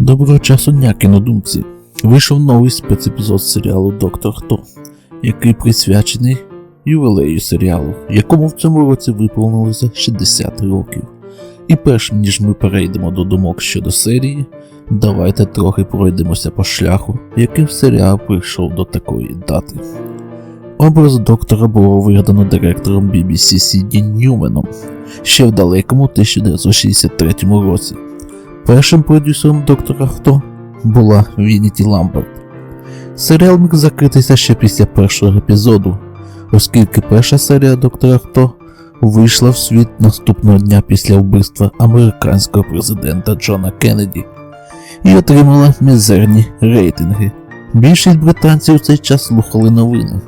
Доброго часу дня, кінодумці. Вийшов новий спецепізод серіалу Доктор Хто, який присвячений ювілею серіалу, якому в цьому році виповнилося 60 років. І перш ніж ми перейдемо до думок щодо серії, давайте трохи пройдемося по шляху, яким серіал прийшов до такої дати. Образ доктора було вигадано директором BBC Сіді Ньюменом ще в далекому 1963 році. Першим продюсером доктора Хто була Вініті Ламберт. Серіал міг закритися ще після першого епізоду, оскільки перша серія доктора Хто вийшла в світ наступного дня після вбивства американського президента Джона Кеннеді і отримала мізерні рейтинги. Більшість британців у цей час слухали новини.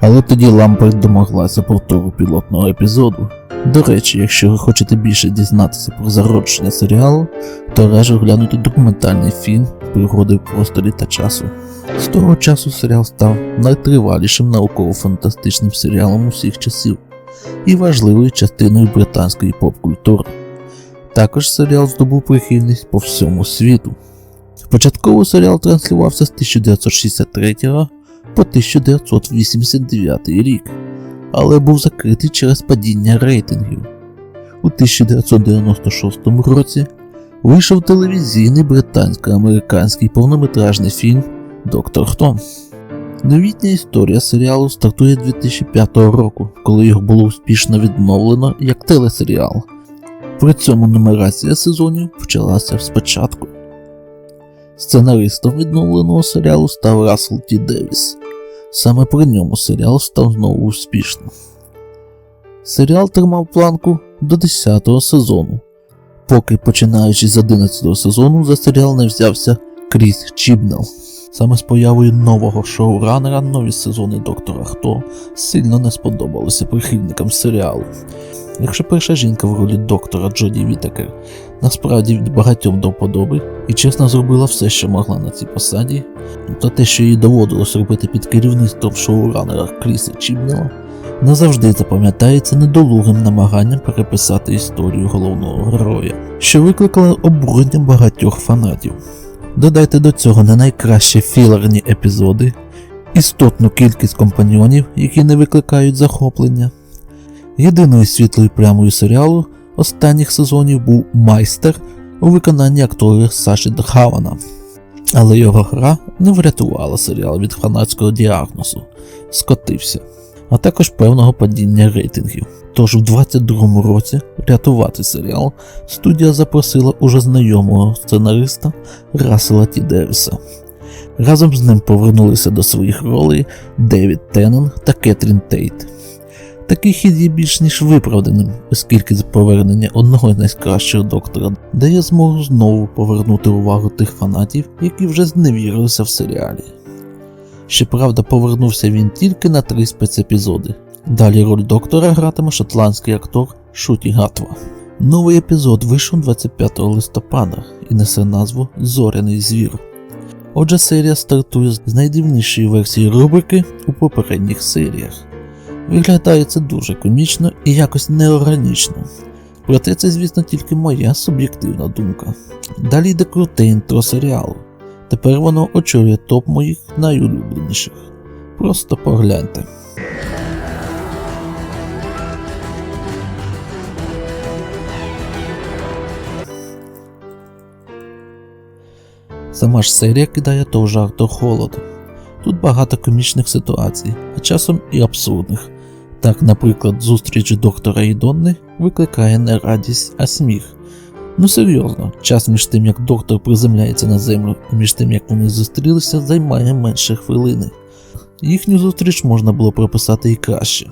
Але тоді Ламберт домоглася повтору пілотного епізоду. До речі, якщо ви хочете більше дізнатися про зародження серіалу, то раджу глянути документальний фільм Пригоди в просторі та часу. З того часу серіал став найтривалішим науково-фантастичним серіалом усіх часів і важливою частиною британської поп-культури. Також серіал здобув прихильність по всьому світу. Початково серіал транслювався з 1963 по 1989 рік, але був закритий через падіння рейтингів. У 1996 році вийшов телевізійний британсько-американський повнометражний фільм Доктор Хто. Новітня історія серіалу стартує 2005 року, коли його було успішно відновлено як телесеріал. При цьому нумерація сезонів почалася спочатку. Сценаристом відновленого серіалу став Рассел Ті Девіс. Саме при ньому серіал став знову успішним. Серіал тримав планку до 10-го сезону, поки починаючи з 11-го сезону за серіал не взявся Кріс Чібнел. Саме з появою нового шоуранера нові сезони Доктора Хто сильно не сподобалися прихильникам серіалу. Якщо перша жінка в ролі доктора Джоді Вітакер насправді від багатьом до вподоби і чесно зробила все, що могла на цій посаді, то те, що їй доводилось робити під керівництвом шоуранера Кріса Чібнела, назавжди запам'ятається недолугим намаганням переписати історію головного героя, що викликало обурення багатьох фанатів. Додайте до цього не найкраще філерні епізоди, істотну кількість компаньйонів, які не викликають захоплення. Єдиною світлою плямою серіалу останніх сезонів був майстер у виконанні актора Саші Дхавана. Але його гра не врятувала серіал від фанатського діагнозу, скотився, а також певного падіння рейтингів. Тож в 22-му році рятувати серіал студія запросила уже знайомого сценариста Рассела Ті Девіса. Разом з ним повернулися до своїх ролей Девід Теннон та Кетрін Тейт. Такий хід є більш ніж виправданим, оскільки повернення одного з найкращого доктора дає змогу знову повернути увагу тих фанатів, які вже зневірилися в серіалі. Щоправда, повернувся він тільки на три спецепізоди. Далі роль доктора гратиме шотландський актор Шуті Гатва. Новий епізод вийшов 25 листопада і несе назву Зоряний звір. Отже, серія стартує з найдивнішої версії рубрики у попередніх серіях. Виглядає це дуже комічно і якось неорганічно. Проте це, звісно, тільки моя суб'єктивна думка. Далі йде круте інтро серіалу. Тепер воно очолює топ моїх найулюбленіших. Просто погляньте. Сама ж серія кидає то жар, то в холод. Тут багато комічних ситуацій, а часом і абсурдних. Так, наприклад, зустріч доктора і Донни викликає не радість, а сміх. Ну серйозно, час між тим, як доктор приземляється на землю, і між тим, як вони зустрілися, займає менше хвилини. Їхню зустріч можна було прописати і краще.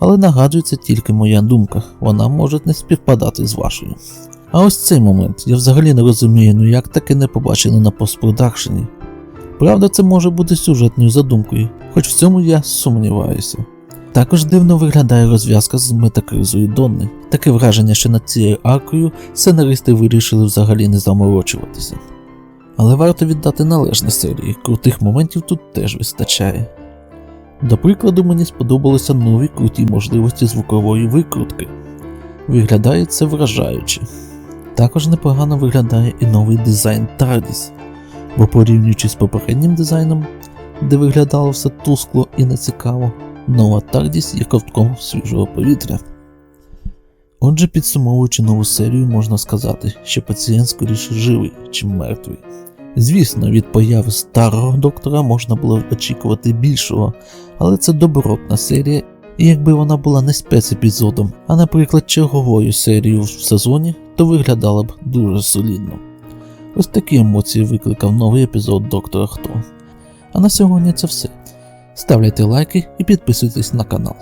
Але нагадується тільки моя думка, вона може не співпадати з вашою. А ось цей момент я взагалі не розумію, ну як таке не побачено на постпродакшені. Правда, це може бути сюжетною задумкою, хоч в цьому я сумніваюся. Також дивно виглядає розв'язка з метакризою Донни. Таке враження, що над цією аркою сценаристи вирішили взагалі не заморочуватися. Але варто віддати належне серії, крутих моментів тут теж вистачає. До прикладу, мені сподобалися нові круті можливості звукової викрутки. Виглядає це вражаюче. Також непогано виглядає і новий дизайн TARDIS, бо порівнюючи з попереднім дизайном, де виглядало все тускло і нецікаво, нова TARDIS є ковтком свіжого повітря. Отже, підсумовуючи нову серію, можна сказати, що пацієнт скоріше живий, чим мертвий. Звісно, від появи старого доктора можна було очікувати більшого, але це добротна серія, і якби вона була не спецепізодом, а, наприклад, черговою серією в сезоні, то виглядала б дуже солідно. Ось такі емоції викликав новий епізод Доктора Хто. А на сьогодні це все. Ставляйте лайки і підписуйтесь на канал.